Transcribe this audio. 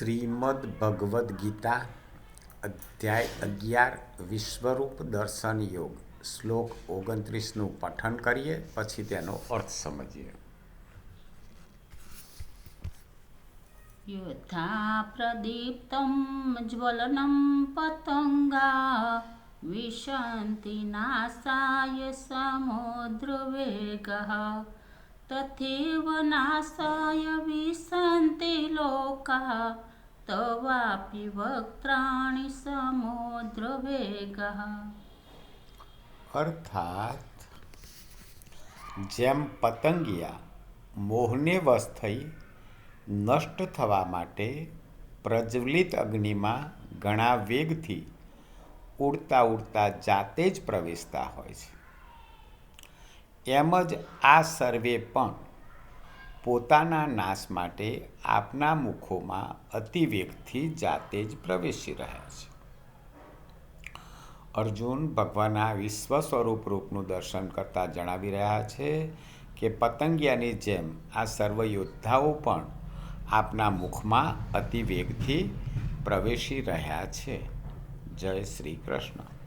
શ્રીમદ ભગવદ્ ગીતા અધ્યાય અગિયાર, વિશ્વરૂપ દર્શન યોગ. શ્લોક ઓગણત્રીસનું પઠન કરીએ, પછી તેનો અર્થ સમજીએ. યથા પ્રદીપ્તમ જ્વલનમ પતંગા વિશંતિ નાસાય સમુદ્રવેગઃ तथैव नाशाय विशन्ति लोकाः तवापि वक्त्राणि समुद्रवेगः અર્થાત જેમ પતંગિયા મોહને વશ થઈ નષ્ટ થવા માટે પ્રજ્વલિત અગ્નિમાં ઘણા વેગથી ઉડતા ઉડતા જાતે જ પ્રવેશતા હોય છે એમ જ આ સર્વે પણ પોતાના નાશ માટે આપના મુખોમાં અતિવેગથી જાતે જ પ્રવેશી રહ્યા છે. અર્જુન ભગવાનના વિશ્વ સ્વરૂપ રૂપનું દર્શન કરતાં જણાવી રહ્યા છે કે પતંગિયાની જેમ આ સર્વ યોદ્ધાઓ પણ આપના મુખમાં અતિવેગથી પ્રવેશી રહ્યા છે. જય શ્રી કૃષ્ણ.